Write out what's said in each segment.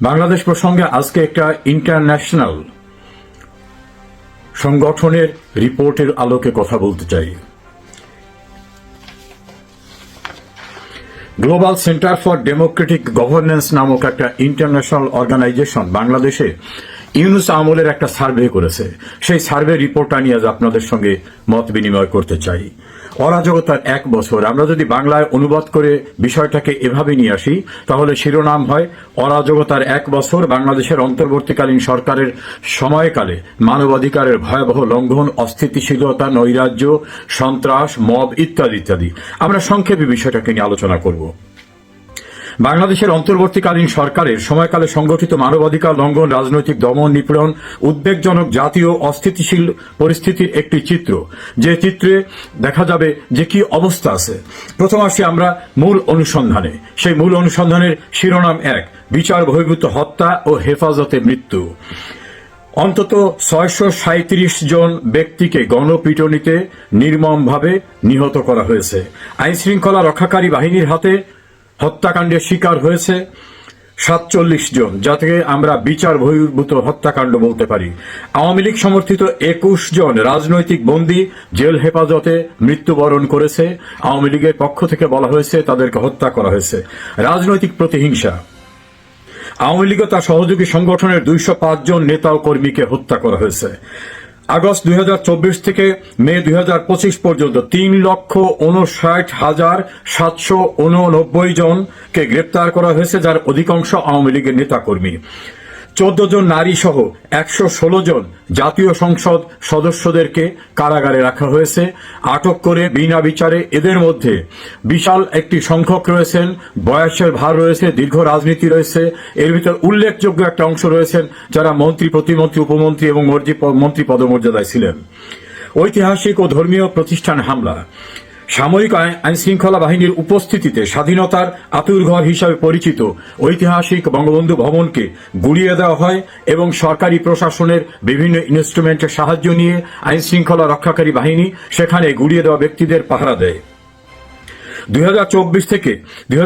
বাংলাদেশ প্রসঙ্গে আজকে একটা ইন্টারন্যাশনাল সংগঠনের রিপোর্টের আলোকে কথা বলতে চাই। Global centre for democratic governance নামক একটা ইন্টারন্যাশনাল অর্গানাইজেশন বাংলাদেশে ইউনুস আমলের একটা সার্ভে করেছে। সেই সার্ভে রিপোর্টটা নিয়ে আজ আপনাদের সঙ্গে মত বিনিময় করতে চাই। অরাজকতার এক বছর। আমরা যদি বাংলায় অনুবাদ করে বিষয়টাকে এভাবে নিয়ে আসি, তাহলে শিরোনাম হয় অরাজকতার এক বছর বাংলাদেশের অন্তর্বর্তীকালীন সরকারের সময়কালে মানবাধিকারের ভয়াবহ লঙ্ঘন, অস্থিতিশীলতা, নৈরাজ্য, সন্ত্রাস, মব ইত্যাদি ইত্যাদি। আমরা সংক্ষেপে বিষয়টাকে নিয়ে আলোচনা করব। বাংলাদেশের অন্তর্বর্তীকালীন সরকারের সময়কালে সংগঠিত মানবাধিকার লঙ্ঘন, রাজনৈতিক দমন, নিপীড়ন, উদ্বেগজনক জাতীয় অস্থিতিশীল পরিস্থিতির একটি চিত্র। যে চিত্রে দেখা যাবে যে কি অবস্থা আছে। প্রথম আসি আমরা মূল অনুসন্ধানে। সেই মূল অনুসন্ধানের শিরোনাম এক, বিচার বহির্ভূত হত্যা ও হেফাজতে মৃত্যু। অন্তত ছয়শো সাঁত্রিশ জন ব্যক্তিকে গণপিটনিতে নির্মমভাবে নিহত করা হয়েছে। আইন শৃঙ্খলা রক্ষাকারী বাহিনীর হাতে হত্যাকাণ্ডের শিকার হয়েছে সাতচল্লিশ জন যাতে আমরা বিচার বহির্ভূত হত্যাকাণ্ড বলতে পারি। আওয়ামী লীগ সমর্থিত একুশ জন রাজনৈতিক বন্দী জেল হেফাজতে মৃত্যুবরণ করেছে। আওয়ামী লীগের পক্ষ থেকে বলা হয়েছে তাদেরকে হত্যা করা হয়েছে। রাজনৈতিক প্রতিহিংসা। আওয়ামী লীগ তার সহযোগী সংগঠনের দুইশো পাঁচ জন নেতা ও কর্মীকে হত্যা করা হয়েছে। আগস্ট দুই হাজার চব্বিশ থেকে মে দু হাজার পঁচিশ পর্যন্ত তিন লক্ষ উনষাট হাজার সাতশো জনকে গ্রেপ্তার করা হয়েছে, যার অধিকাংশ আওয়ামী লীগের নেতাকর্মী। চোদ্দ জন নারী সহ একশো ষোলো জন জাতীয় সংসদ সদস্যদেরকে কারাগারে রাখা হয়েছে। আটক করে বিনা বিচারে এদের মধ্যে বিশাল একটি সংখ্যক রয়েছেন, বয়সের ভার রয়েছে, দীর্ঘ রাজনীতি রয়েছে। এর ভিতর উল্লেখযোগ্য একটা অংশ রয়েছেন যারা মন্ত্রী, প্রতিমন্ত্রী, উপমন্ত্রী এবং মন্ত্রী পদমর্যাদায় ছিলেন। ঐতিহাসিক ও ধর্মীয় প্রতিষ্ঠান হামলা। সামরিক আইন শৃঙ্খলা বাহিনীর উপস্থিতিতে স্বাধীনতার আতুরঘর হিসাবে পরিচিত ঐতিহাসিক বঙ্গবন্ধু ভবনকে গুড়িয়ে দেওয়া হয় এবং সরকারি প্রশাসনের বিভিন্ন ইনস্ট্রুমেন্টের সাহায্য নিয়ে আইন শৃঙ্খলা রক্ষাকারী বাহিনী সেখানে গুড়িয়ে দেওয়া ব্যক্তিদের পাহারা দেয়। দুই হাজার চব্বিশ থেকে দুই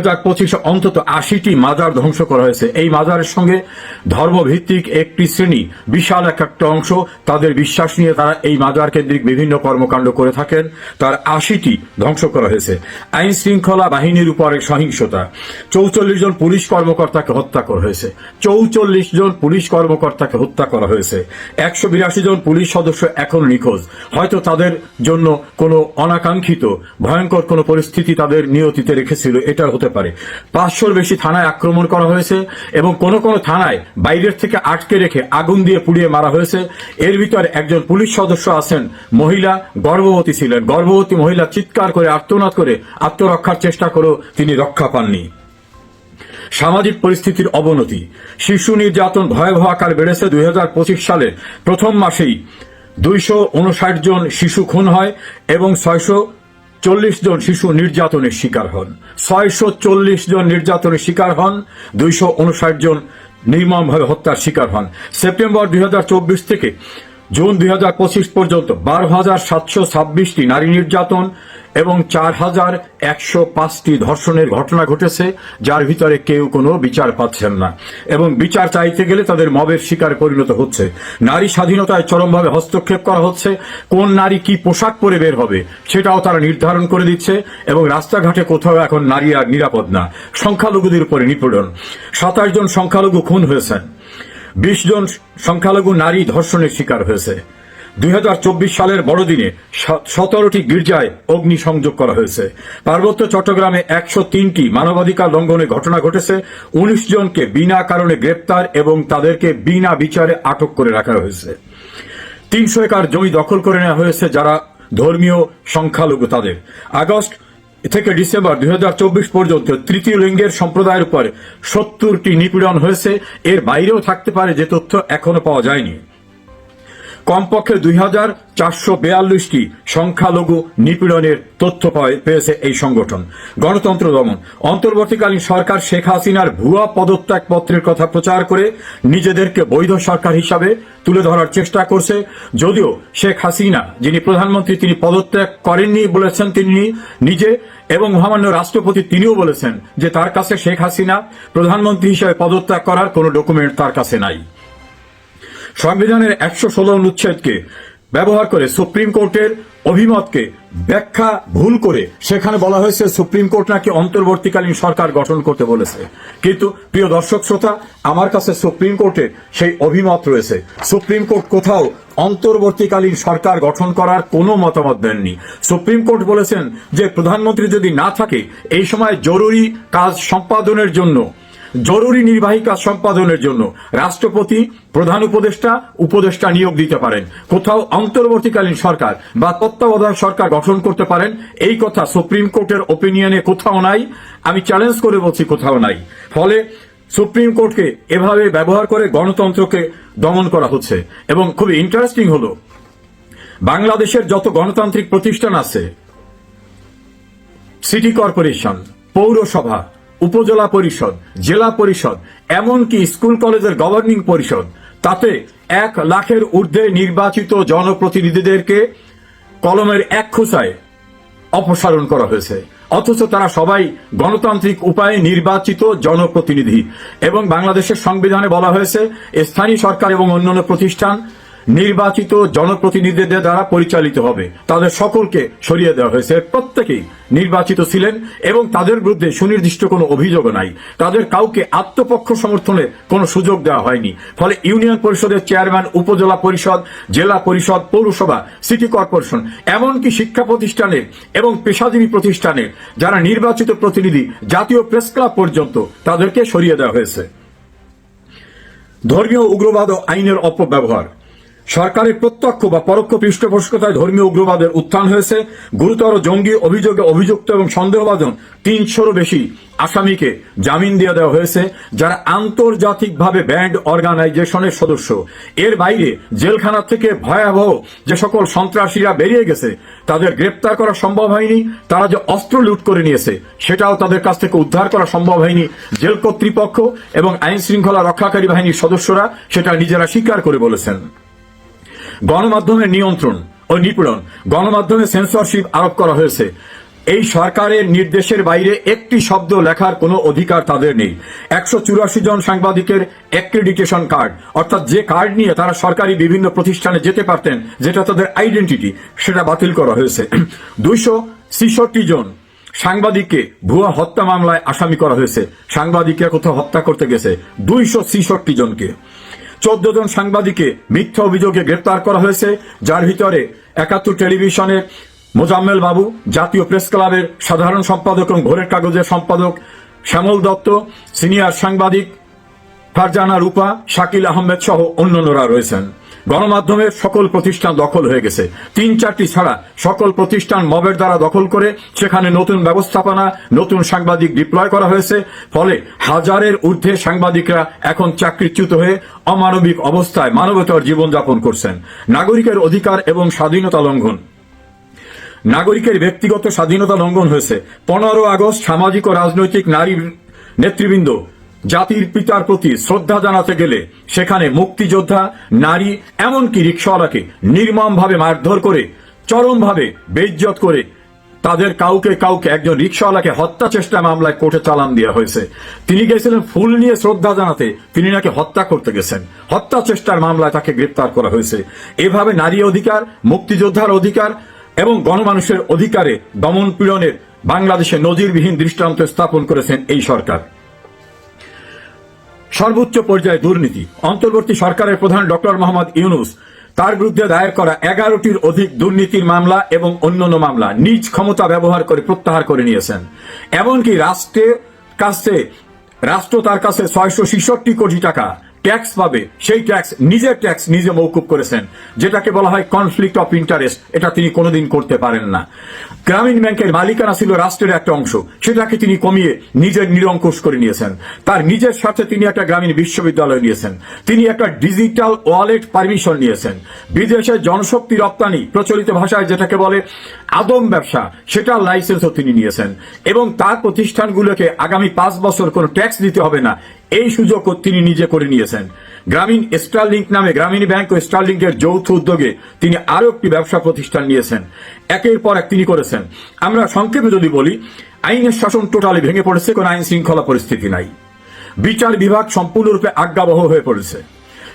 অন্তত আশিটি মাজার ধ্বংস করা হয়েছে। এই মাজারের সঙ্গে ধর্মভিত্তিক একটি শ্রেণি বিশাল এক একটা অংশ, তাদের বিশ্বাস নিয়ে তারা এই মাজার কেন্দ্রিক বিভিন্ন কর্মকাণ্ড করে থাকেন। তার আশিটি ধ্বংস করা হয়েছে। আইন শৃঙ্খলা বাহিনীর উপরে সহিংসতা। চৌচল্লিশ জন পুলিশ কর্মকর্তাকে হত্যা করা হয়েছে। চৌচল্লিশ জন পুলিশ কর্মকর্তাকে হত্যা করা হয়েছে। একশো বিরাশি জন পুলিশ সদস্য এখন নিখোঁজ। হয়তো তাদের জন্য কোনো অনাকাঙ্ক্ষিত, ভয়ঙ্কর কোনো পরিস্থিতি তাদের নিয়তিতে রেখেছিল এটা হতে পারে। পাঁচশোর বেশি থানায় আক্রমণ করা হয়েছে এবং কোন কোন থানায় বাইরের থেকে আটকে রেখে আগুন দিয়ে পুড়িয়ে মারা হয়েছে। এর ভিতরে একজন পুলিশ সদস্য আছেন, মহিলা, গর্ভবতী ছিলেন। গর্ভবতী মহিলা চিৎকার করে আত্মনাদ করে আত্মরক্ষার চেষ্টা করেও তিনি রক্ষা পাননি। সামাজিক পরিস্থিতির অবনতি। শিশু নির্যাতন ভয়াবহ আকার বেড়েছে দুই হাজার পঁচিশ সালে প্রথম মাসেই। দুইশো উনষাট জন শিশু খুন হয় এবং ছয়শো চল্লিশ জন শিশু নির্যাতনের শিকার হন। ছয়শো চল্লিশ জন নির্যাতনের শিকার হন, দুইশো উনষাট জন নির্মমভাবে হত্যার শিকার হন। সেপ্টেম্বর দুই হাজার চব্বিশ থেকে জুন দুই হাজার পঁচিশ পর্যন্ত বারো হাজার সাতশো ছাব্বিশটি নারী নির্যাতন এবং চার হাজার একশো পাঁচটি ধর্ষণের ঘটনা ঘটেছে, যার ভিতরে কেউ কোনো বিচার পাচ্ছেন না। এবং বিচার চাইতে গেলে তাদের মবের শিকার পরিণত হচ্ছে। নারী স্বাধীনতায় চরমভাবে হস্তক্ষেপ করা হচ্ছে। কোন নারী কি পোশাক পরে বের হবে, সেটাও তারা নির্ধারণ করে দিচ্ছে এবং রাস্তাঘাটে কোথাও এখন নারী আর নিরাপদ না। সংখ্যালঘুদের উপরে নিপীড়ন। সাতাশ জন সংখ্যালঘু খুন হয়েছেন। বিশ জন সংখ্যালঘু নারী ধর্ষণের শিকার হয়েছে। দুই হাজার চব্বিশ সালের বড়দিনে সতেরোটি গির্জায় অগ্নিসংযোগ করা হয়েছে। পার্বত্য চট্টগ্রামে একশো তিনটি মানবাধিকার লঙ্ঘনের ঘটনা ঘটেছে। উনিশ জনকে বিনা কারণে গ্রেপ্তার এবং তাদেরকে বিনা বিচারে আটক করে রাখা হয়েছে। তিনশো একর জমি দখল করে নেওয়া হয়েছে যারা ধর্মীয় সংখ্যালঘু তাদের। আগস্ট থেকে ডিসেম্বর দু হাজার চব্বিশ পর্যন্ত তৃতীয় লিঙ্গের সম্প্রদায়ের উপর সত্তরটি নিপীড়ন হয়েছে। এর বাইরেও থাকতে পারে যে তথ্য এখনও পাওয়া যায়নি। কমপক্ষে দুই হাজার চারশো বেয়াল্লিশটি সংখ্যালঘু নিপীড়নের তথ্য পেয়েছে এই সংগঠন। গণতন্ত্র দমন। অন্তর্বর্তীকালীন সরকার শেখ হাসিনার ভুয়া পদত্যাগ পত্রের কথা প্রচার করে নিজেদেরকে বৈধ সরকার হিসাবে তুলে ধরার চেষ্টা করছে। যদিও শেখ হাসিনা, যিনি প্রধানমন্ত্রী, তিনি পদত্যাগ করেননি বলেছেন তিনি নিজে এবং মহামান্য রাষ্ট্রপতি তিনিও বলেছেন যে তার কাছে শেখ হাসিনা প্রধানমন্ত্রী হিসেবে পদত্যাগ করার কোনো ডকুমেন্ট তার কাছে নাই। সংবিধানের একশো ষোলো অনুচ্ছেদকে ব্যবহার করে সুপ্রিম কোর্টের অভিমতকে ব্যাখ্যা ভুল করে সেখানে বলা হয়েছে সুপ্রিম কোর্ট নাকি অন্তর্বর্তীকালীন সরকার গঠন করতে বলেছে। কিন্তু প্রিয় দর্শক শ্রোতা, আমার কাছে সুপ্রিম কোর্টের সেই অভিমত রয়েছে। সুপ্রিম কোর্ট কোথাও অন্তর্বর্তীকালীন সরকার গঠন করার কোনো মতামত দেননি। সুপ্রিম কোর্ট বলেছেন যে প্রধানমন্ত্রী যদি না থাকে, এই সময় জরুরি কাজ সম্পাদনের জন্য জরুরি নির্বাহী কাজ সম্পাদনের জন্য রাষ্ট্রপতি, প্রধান উপদেষ্টা উপদেষ্টা নিয়োগ দিতে পারেন। কোথাও অন্তর্বর্তীকালীন সরকার বা তত্ত্বাবধায়ক সরকার গঠন করতে পারেন, এই কথা সুপ্রিম কোর্টের ওপিনিয়নে কোথাও নাই। আমি চ্যালেঞ্জ করে বলছি কোথাও নাই। ফলে সুপ্রিম কোর্টকে এভাবে ব্যবহার করে গণতন্ত্রকে দমন করা হচ্ছে। এবং খুবই ইন্টারেস্টিং হলো, বাংলাদেশের যত গণতান্ত্রিক প্রতিষ্ঠান আছে, সিটি কর্পোরেশন, পৌরসভা উপজেলা পরিষদ, জেলা পরিষদ, এমনকি স্কুল কলেজের গভর্নিং পরিষদ। তাতে এক লাখের ঊর্ধ্বে নির্বাচিত জনপ্রতিনিধিদেরকে কলমের এক খোঁচায় অপসারণ করা হয়েছে। অথচ তারা সবাই গণতান্ত্রিক উপায়ে নির্বাচিত জনপ্রতিনিধি। এবং বাংলাদেশের সংবিধানে বলা হয়েছে স্থানীয় সরকার এবং অন্যান্য প্রতিষ্ঠান নির্বাচিত জনপ্রতিনিধিদের দ্বারা পরিচালিত হবে। তাদের সকলকে সরিয়ে দেওয়া হয়েছে। প্রত্যেকেই নির্বাচিত ছিলেন এবং তাদের বিরুদ্ধে সুনির্দিষ্ট কোনো অভিযোগ নাই। তাদের কাউকে আত্মপক্ষ সমর্থনের কোনো সুযোগ দেওয়া হয়নি। ফলে ইউনিয়ন পরিষদের চেয়ারম্যান, উপজেলা পরিষদ, জেলা পরিষদ, পৌরসভা, সিটি কর্পোরেশন, এমনকি শিক্ষা প্রতিষ্ঠানের এবং পেশাজীবী প্রতিষ্ঠানের যারা নির্বাচিত প্রতিনিধি জাতীয় প্রেস ক্লাব পর্যন্ত তাদেরকে সরিয়ে দেওয়া হয়েছে। ধর্মীয় উগ্রবাদ ও আইনের অপব্যবহার। সরকারের প্রত্যক্ষ বা পরোক্ষ পৃষ্ঠপোষকতায় ধর্মীয় উগ্রবাদের উত্থান হয়েছে। গুরুতর জঙ্গি অভিযোগে অভিযুক্ত এবং সন্দেহভাজন তিনশোরও বেশি আসামিকে জামিন দিয়ে দেওয়া হয়েছে, যারা আন্তর্জাতিকভাবে ব্যান্ড অর্গানাইজেশনের সদস্য। এর বাইরে জেলখানা থেকে ভয়াবহ যে সকল সন্ত্রাসীরা বেরিয়ে গেছে, তাদের গ্রেপ্তার করা সম্ভব হয়নি, তারা যে অস্ত্র লুট করে নিয়েছে, সেটাও তাদের কাছ থেকে উদ্ধার করা সম্ভব হয়নি। জেল কর্তৃপক্ষ এবং আইন শৃঙ্খলা রক্ষাকারী বাহিনীর সদস্যরা সেটা নিজেরা স্বীকার করে বলেছেন। গণমাধ্যমের নিয়ন্ত্রণ ও নিপীড়ন, গণমাধ্যমে সেন্সরশিপ আরোপ করা হয়েছে। এই সরকারের নির্দেশের বাইরে একটি শব্দ লেখার কোনো অধিকার তাদের নেই। একশো চুরাশি জন সাংবাদিকের অ্যাক্রেডিটেশন কার্ড অর্থাৎ যে কার্ড নিয়ে তারা সরকারি বিভিন্ন প্রতিষ্ঠানে যেতে পারতেন, যেটা তাদের আইডেন্টিটি সেটা বাতিল করা হয়েছে। দুইশো ছেষট্টি জন সাংবাদিককে ভুয়া হত্যা মামলায় আসামি করা হয়েছে। সাংবাদিকরা কোথাও হত্যা করতে গেছে। দুইশো ছেষট্টি জনকে। চোদ্দ জন সাংবাদিককে মিথ্যা অভিযোগে গ্রেপ্তার করা হয়েছে, যার ভিতরে একাত্তর টেলিভিশনের মোজাম্মেল বাবু, জাতীয় প্রেস ক্লাবের সাধারণ সম্পাদক এবং ভোরের কাগজের সম্পাদক শ্যামল দত্ত, সিনিয়র সাংবাদিক ফারজানা রূপা, শাকিল আহমেদ সহ অন্যান্যরা রয়েছেন। গণমাধ্যমের সকল প্রতিষ্ঠান দখল হয়ে গেছে। তিন চারটি ছাড়া সকল প্রতিষ্ঠান মবের দ্বারা দখল করে সেখানে নতুন ব্যবস্থাপনা, নতুন সাংবাদিক ডিপ্লয় করা হয়েছে। ফলে হাজারের ঊর্ধ্বে সাংবাদিকরা এখন চাকরিচ্যুত হয়ে অমানবিক অবস্থায় মানবতার জীবনযাপন করছেন। নাগরিকের অধিকার এবং স্বাধীনতা লঙ্ঘন। নাগরিকের ব্যক্তিগত স্বাধীনতা লঙ্ঘন হয়েছে। পনেরো আগস্ট সামাজিক ও রাজনৈতিক নারী নেতৃবৃন্দ জাতির পিতার প্রতি শ্রদ্ধা জানাতে গেলে সেখানে মুক্তিযোদ্ধা, নারী, এমনকি রিক্সাওয়ালাকে নির্মমভাবে মারধর করে, চরমভাবে বেইজ্জত করে তাদের কাউকে কাউকে একজন রিক্সাওয়ালাকে হত্যা চেষ্টা মামলায় কোর্টে চালান দেওয়া হয়েছে। তিনি গেছিলেন ফুল নিয়ে শ্রদ্ধা জানাতে, তিনি নাকি হত্যা করতে গেছেন। হত্যা চেষ্টার মামলায় তাকে গ্রেপ্তার করা হয়েছে। এভাবে নারী অধিকার, মুক্তিযোদ্ধার অধিকার এবং গণমানুষের অধিকারে দমন পীড়নের বাংলাদেশে নজিরবিহীন দৃষ্টান্ত স্থাপন করেছেন এই সরকার। সর্বোচ্চ পর্যায়ে দুর্নীতি। অন্তর্বর্তী সরকারের প্রধান ডক্টর মোহাম্মদ ইউনুস তার বিরুদ্ধে দায়ের করা এগারোটির অধিক দুর্নীতির মামলা এবং অন্যান্য মামলা নিজ ক্ষমতা ব্যবহার করে প্রত্যাহার করে নিয়েছেন। এমনকি রাষ্ট্রের কাছে, রাষ্ট্র তার কাছে ছয়শো ছেষট্টি কোটি টাকা ট্যাক্স পাবে, সেই ট্যাক্স নিজের ট্যাক্স নিজে মৌকুব করেছেন, যেটাকে বলা হয় কনফ্লিক্ট অফ ইন্টারেস্ট এটা তিনি কোনোদিন করতে পারেন না। গ্রামীণ ব্যাংকের মালিকানা ছিল রাষ্ট্রের একটা অংশ, সেটাকে তিনি কমিয়ে নিজের নিরঙ্কুশ করে নিয়েছেন। তার নিজের সাথে তিনি একটা গ্রামীণ বিশ্ববিদ্যালয় নিয়েছেন। তিনি একটা ডিজিটাল ওয়ালেট পারমিশন নিয়েছেন। বিদেশে জনশক্তি রপ্তানি প্রচলিত ভাষায় যেটাকে বলে আদম ব্যবসা, সেটার লাইসেন্সও তিনি নিয়েছেন। এবং তার প্রতিষ্ঠানগুলোকে আগামী পাঁচ বছর কোনো ট্যাক্স দিতে হবে না এই সুযোগ তিনি নিজে করে নিয়েছেন। গ্রামীণ স্টারলিংক নামে গ্রামীণ ব্যাংক ও স্টারলিংকের যৌথ উদ্যোগে তিনি আরও একটি ব্যবসা প্রতিষ্ঠান নিয়েছেন। একের পর এক তিনি করেছেন। আমরা সংক্ষেপে যদি বলি, আইনের শাসন টোটালি ভেঙে পড়েছে, কোন আইন শৃঙ্খলা পরিস্থিতি নাই। বিচার বিভাগ সম্পূর্ণরূপে আজ্ঞাবহ হয়ে পড়েছে।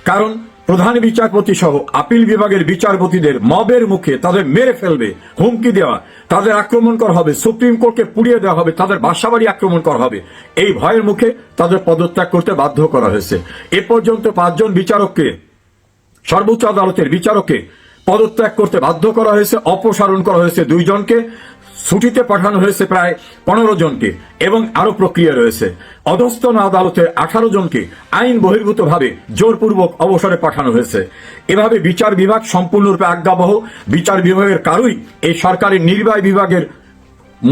কারণ প্রধান বিচারপতি সহ আপিল বিভাগের বিচারপতিদের মবের মুখে তাদের মেরে ফেলবে, হুমকি দেওয়া, তাদের আক্রমণ করা হবে, সুপ্রিম কোর্টকে পুড়িয়ে দেওয়া হবে, তাদের বাসাবাড়ি আক্রমণ করা হবে। এই ভয়ের মুখে তাদের পদত্যাগ করতে বাধ্য করা হয়েছে। এ পর্যন্ত পাঁচজন বিচারককে, সর্বোচ্চ আদালতের বিচারককে পদত্যাগ করতে বাধ্য করা হয়েছে, অপসারণ করা হয়েছে দুইজনকে। ছুটিতে পাঠানো হয়েছে প্রায় পনেরো জনকে এবং আরও প্রক্রিয়া রয়েছে। অধস্তন আদালতের আঠারো জনকে আইন বহির্ভূতভাবে জোরপূর্বক অবসরে পাঠানো হয়েছে। এভাবে বিচার বিভাগ সম্পূর্ণরূপে আজ্ঞাবহ। বিচার বিভাগের কারোই এই সরকারের নির্বাহী বিভাগের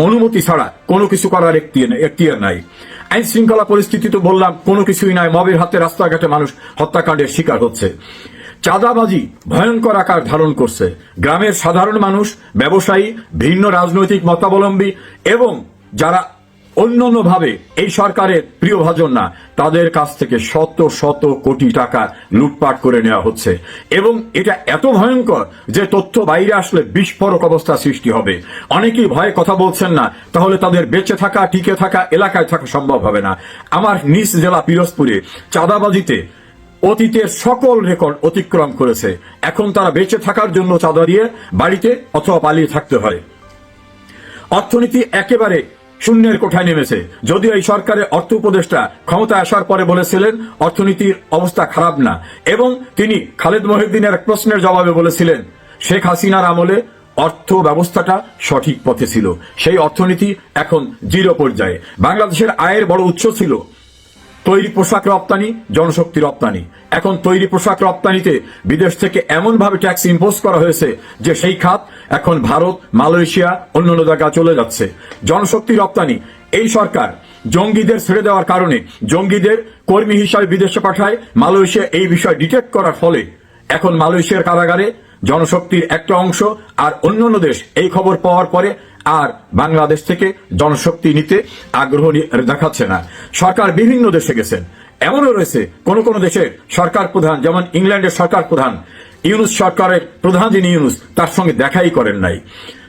অনুমতি ছাড়া কোনো কিছু করার এখতিয়ার নাই। আইন শৃঙ্খলা পরিস্থিতি তো বললাম, কোনো কিছুই নাই। মবের হাতে রাস্তাঘাটে মানুষ হত্যাকাণ্ডের শিকার হচ্ছে। চাঁদাবাজি ভয়ঙ্কর আকার ধারণ করছে। গ্রামের সাধারণ মানুষ, ব্যবসায়ী, ভিন্ন রাজনৈতিক মতাবলম্বী এবং যারা অন্যান্যভাবে এই সরকারের প্রিয়ভাজন না, তাদের কাছ থেকে শত শত কোটি টাকা লুটপাট করে নেওয়া হচ্ছে। এবং এটা এত ভয়ঙ্কর যে তথ্য বাইরে আসলে বিস্ফোরক অবস্থা সৃষ্টি হবে। অনেকেই ভয়ে কথা বলছেন না, তাহলে তাদের বেঁচে থাকা, টিকে থাকা, এলাকায় থাকা সম্ভব হবে না। আমার নিজ জেলা পিরোজপুরে চাঁদাবাজিতে অতীতের সকল রেকর্ড অতিক্রম করেছে। এখন তারা বেঁচে থাকার জন্য চাঁদা দিয়ে বাড়িতে অথবা পালিয়ে থাকতে হয় অর্থনীতি একেবারে শূন্যের কোঠায় নেমেছে। যদিও এই সরকারের অর্থ উপদেষ্টা ক্ষমতা আসার পরে বলেছিলেন, অর্থনীতির অবস্থা খারাপ না। এবং তিনি খালেদ মহিউদ্দিনের এক প্রশ্নের জবাবে বলেছিলেন, শেখ হাসিনার আমলে অর্থ ব্যবস্থাটা সঠিক পথে ছিল। সেই অর্থনীতি এখন জিরো পর্যায়ে। বাংলাদেশের আয়ের বড় উৎস ছিল তৈরি পোশাক রপ্তানি, জনশক্তি রপ্তানি। এখন তৈরি পোশাক রপ্তানিতে বিদেশ থেকে এমন ভাবে ট্যাক্স ইম্পোজ করা হয়েছে যে সেই খাত এখন ভারত, মালয়েশিয়া অন্যান্য জায়গা চলে যাচ্ছে। জনশক্তি রপ্তানি, এই সরকার জঙ্গিদের ছেড়ে দেওয়ার কারণে জঙ্গিদের কর্মী হিসাবে বিদেশে পাঠায়, মালয়েশিয়া এই বিষয় ডিটেক্ট করার ফলে। এখন মালয়েশিয়ার কারাগারে জনশক্তির একটা অংশ আর অন্যান্য দেশ এই খবর পাওয়ার পরে আর বাংলাদেশ থেকে জনশক্তি নিতে আগ্রহ দেখাচ্ছে না। সরকার বিভিন্ন দেশে গেছেন এমনও রয়েছে কোন কোন দেশের সরকার প্রধান, যেমন ইংল্যান্ডের সরকার প্রধান ইউনুস সরকারের প্রধান যিনি ইউনুস, তার সঙ্গে দেখাই করেন নাই।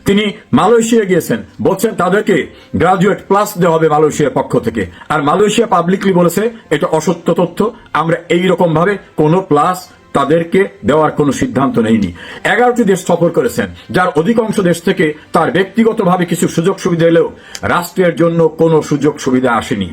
তিনি মালয়েশিয়া গিয়েছেন, বলছেন তাদেরকে গ্রাজুয়েট প্লাস দেওয়া হবে মালয়েশিয়ার পক্ষ থেকে। আর মালয়েশিয়া পাবলিকলি বলেছে, এটা অসত্য তথ্য, আমরা এই রকম ভাবে কোনো প্লাস তাদেরকে দেওয়ার কোনো সিদ্ধান্ত নেয়নি এগারোটি দেশ সফর করেছেন, যার অধিকাংশ দেশ থেকে তার ব্যক্তিগতভাবে কিছু সুযোগ সুবিধা এলেও রাষ্ট্রের জন্য কোনো সুযোগ সুবিধা আসেনি।